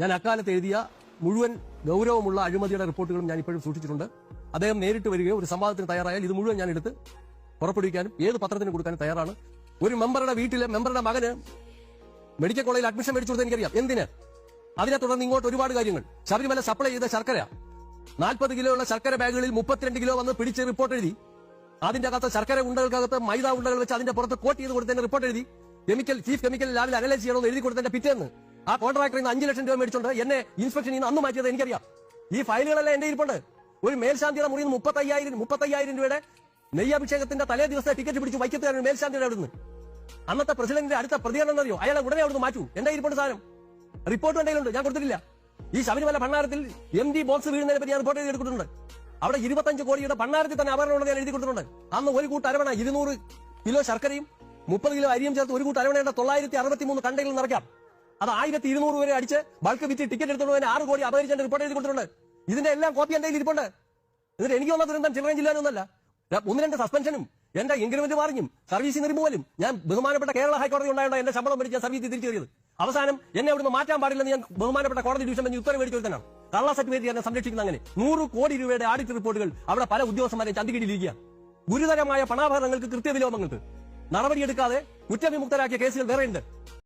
ഞാൻ അക്കാലത്ത് എഴുതിയ മുഴുവൻ ഗൗരവമുള്ള അഴിമതിയുടെ റിപ്പോർട്ടുകളും ഞാൻ ഇപ്പോഴും സൂക്ഷിച്ചിട്ടുണ്ട്. അദ്ദേഹം നേരിട്ട് വരികയോ ഒരു സംവാദത്തിന് തയ്യാറായാൽ ഇത് മുഴുവൻ ഞാൻ എടുത്ത് പുറപ്പെടുവിക്കാനും ഏത് പത്രത്തിന് കൊടുക്കാനും തയ്യാറാണ്. ഒരു മെമ്പറുടെ വീട്ടിലെ മെമ്പറുടെ മകന് മെഡിക്കൽ കോളേജിൽ അഡ്മിഷൻ മേടിച്ചു കൊടുത്ത് എനിക്കറിയാം. എന്തിന്? അതിനെ തുടർന്ന് ഇങ്ങോട്ട് ഒരുപാട് കാര്യങ്ങൾ. ശബരിമല സപ്ലൈ ചെയ്ത ശർക്കര. നാൽപ്പത് കിലോ ഉള്ള ശർക്കര ബാഗുകളിൽ മുപ്പത്തിരണ്ട് കിലോ വന്ന് പിടിച്ച് റിപ്പോർട്ട് എഴുതി. അതിന്റെ അകത്ത് ശർക്കര ഉണ്ടകൾക്കകത്ത് മൈദ ഉണ്ടകൾ വെച്ച് അതിന്റെ പുറത്ത് കോട്ട് ചെയ്ത് കൊടുത്തതിന്റെ റിപ്പോർട്ട് എഴുതി. കെമിക്കൽ ചീഫ് കെമിക്കൽ ലാബിൽ അനലൈസ് ചെയ്യണമെന്ന് എഴുതി കൊടുത്തതിന്റെ പിറ്റേന്ന്. ആ കോൺട്രാക്ടറിൽ നിന്ന് അഞ്ചു ലക്ഷം രൂപ മേടിച്ചോണ്ട് എന്നെ ഇൻസ്പെക്ഷൻ ഇന്ന് അന്ന് മാറ്റിയത് എനിക്കറിയാം. ഈ ഫയലുകളെല്ലാം എന്റെ ഇരിപ്പുണ്ട് ഒരു മേൽശാന്തിയുടെ മുറിയിൽ നിന്ന് മുപ്പത്തയ്യായിരം മുപ്പത്തയ്യായിരം രൂപയുടെ നെയ്യഭിഷേകത്തിന്റെ തലേ ദിവസത്തെ ടിക്കറ്റ് പിടിച്ച് വൈക്കത്തുകാരൻ മേൽശാന്തിയുടെ അവിടുന്ന്. അന്നത്തെ പ്രസിഡന്റിന്റെ അടുത്ത പ്രതികരണം എന്നറിയോ അയാളെ ഉടനെ അവിടുന്ന് മാറ്റൂ. എന്റെ ഇരിപ്പുണ്ട് സാധനം. റിപ്പോർട്ട് എന്തെങ്കിലും ഞാൻ കൊടുത്തിട്ടില്ല. ഈ ശബരിമല ഭണ്ണാരത്തിൽ എം ഡി ബോക്സ് വീഴുന്നതിനെ പറ്റി ഞാൻ റിപ്പോർട്ട് ചെയ്ത് എടുത്തിട്ടുണ്ട്. അവിടെ ഇരുപത്തഞ്ച് കോടിയുടെ ഭണ്ണാരത്തിൽ തന്നെ അപകടമുണ്ടെന്ന് ഞാൻ എഴുതി കൊടുത്തിട്ടുണ്ട്. അന്ന് ഒരു കൂട്ട അരവണ ഇരുന്നൂറ് കിലോ ശർക്കരയും മുപ്പത് കിലോ അരിയും ചേർത്ത് ഒരു കൂട്ട് അരവണയുടെ തൊള്ളായിരത്തി അറുപത്തി മൂന്ന് കണ്ടെങ്കിലും നിറയ്ക്കാം. അത് ആയിരത്തി ഇരുന്നൂറ് വരെ അടിച്ച് ബൾക്ക് വിറ്റ് ടിക്കറ്റ് എടുത്തുകൊണ്ട് ആറ് കോടി അപകരിച്ചെന്റെ റിപ്പോർട്ട് എഴുതി കൊടുത്തിട്ടുണ്ട്. ഇതിന്റെ എല്ലാം കോപ്പി എന്റെ കയ്യിൽ ഇരിപ്പുണ്ട്. എന്നിട്ട് എനിക്ക് വന്ന ദുരന്തം ചില്ലറയും ജില്ലാനൊന്നല്ല ഒന്ന് രണ്ട് സസ്പെൻഷനും എന്റെ ഇൻക്രിമെന്റ് മാറിയും സർവീസിൽ നിന്ന് ഞാൻ ബഹുമാനപ്പെട്ട കേരള ഹൈക്കോടതി ഉണ്ടായത് എന്റെ ശമ്പളം മേടിച്ച് ഞാൻ സർവീസിൽ തിരിച്ചു കയറിയത് അവസാനം എന്നെ അവിടുന്ന് മാറ്റാൻ പാടില്ലെന്ന് ഞാൻ ബഹുമാനപ്പെട്ട കോടതി ഡിവിഷൻ ബെഞ്ച് ഉത്തരവ് മേടിച്ചു കൊടുത്തനാണ് കള്ള സർട്ടിഫിക്കറ്റ് എന്നെ സംരക്ഷിക്കുന്ന അങ്ങനെ നൂറ് കോടി രൂപയുടെ ആഡിറ്റ് റിപ്പോർട്ടുകൾ അവിടെ പല ഉദ്യോഗസ്ഥന്മാരെ ചന്തികിടിയിലിരിക്കുക. ഗുരുതരമായ പണാഭരണങ്ങൾക്ക് കൃത്യവിലോപങ്ങൾക്ക് നടപടിയെടുക്കാതെ കുറ്റവിമുക്തരാക്കിയ കേസുകൾ വേറെയുണ്ട്.